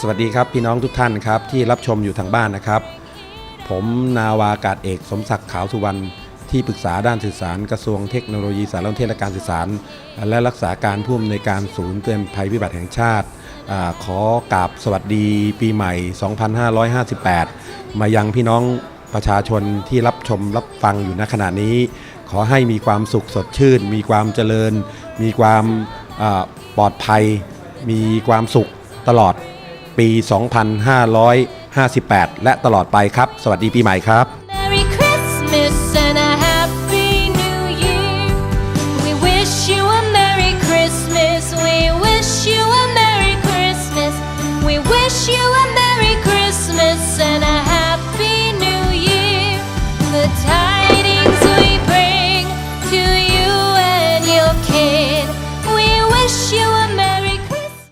สวัสดีครับพี่น้องทุกท่านครับที่รับชมอยู่ทางบ้านนะครับ ผมนาวากาศเอกสมศักดิ์ขาวสุวรรณที่ปรึกษาด้านสื่อสารกระทรวงเทคโนโลยีสารสนเทศและการสื่อสาร และรักษาการผู้อำนวยการศูนย์เตือนภัยพิบัติแห่งชาติอขอกราบสวัสดีปีใหม่ 2558 มายังพี่น้องประชาชนที่รับชมรับฟังอยู่ณขณะนี้ ขอให้มีความสุขสดชื่น มีความเจริญ มีความปลอดภัย มีความสุขตลอด ปี 2558 และตลอดไปครับ สวัสดีปีใหม่ครับ Merry Christmas and a Happy New Year We wish you a Merry Christmas We wish you a Merry Christmas We wish you a Merry